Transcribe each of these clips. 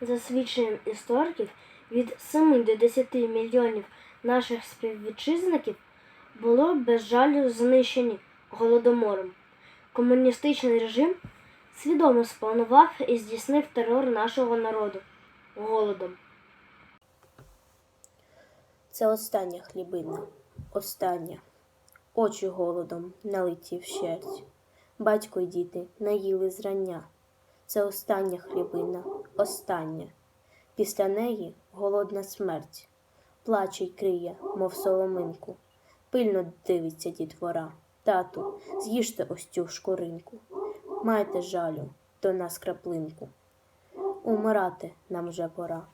За свідченням істориків, від 7 до 10 мільйонів наших співвітчизників було без жалю знищені голодомором. Комуністичний режим свідомо спланував і здійснив терор нашого народу голодом. Це остання хлібина, остання. Очі голодом налиті вщерть. Батько й діти наїли зрання. Це остання хлібина, остання. Після неї голодна смерть. Плаче й криє, мов соломинку. Пильно дивиться дітвора. Тату, з'їжте ось цю шкуринку. Майте жалю до нас краплинку. Умирати нам вже пора.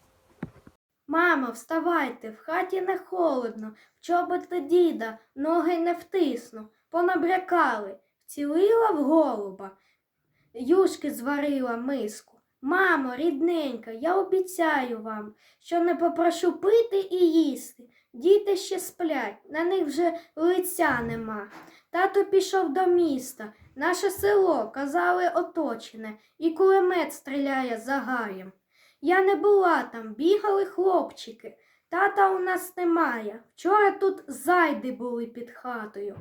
Мамо, вставайте, в хаті не холодно, в чоботи діда, ноги не втисну, понабрякали, вцілила в голуба, юшки зварила миску. Мамо, рідненька, я обіцяю вам, що не попрошу пити і їсти. Діти ще сплять, на них вже лиця нема. Тато пішов до міста, наше село, казали, оточене, і кулемет стріляє за гаєм. Я не була там, бігали хлопчики. Тата у нас немає. Вчора тут зайди були під хатою.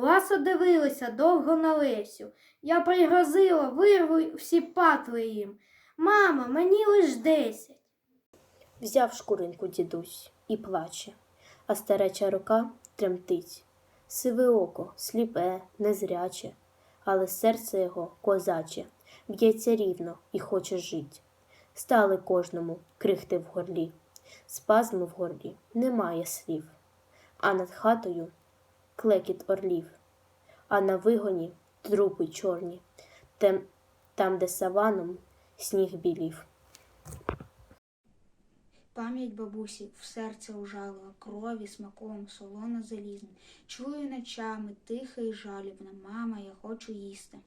Ласо дивилися довго на Лесю. Я пригрозила, вирву всі патли їм. Мамо, мені лиш десять. Взяв шкуринку дідусь і плаче, а стареча рука тремтить. Сиве око, сліпе, незряче, але серце його козаче, б'ється рівно і хоче жить. Стали кожному крихти в горлі, спазму в горлі немає слів, а над хатою клекіт орлів, а на вигоні трупи чорні, тем, там, де саваном сніг білів. Пам'ять бабусі в серце ужалила, крові смаком, солоно залізним. Чую ночами тиха і жалібна, мама, я хочу їсти.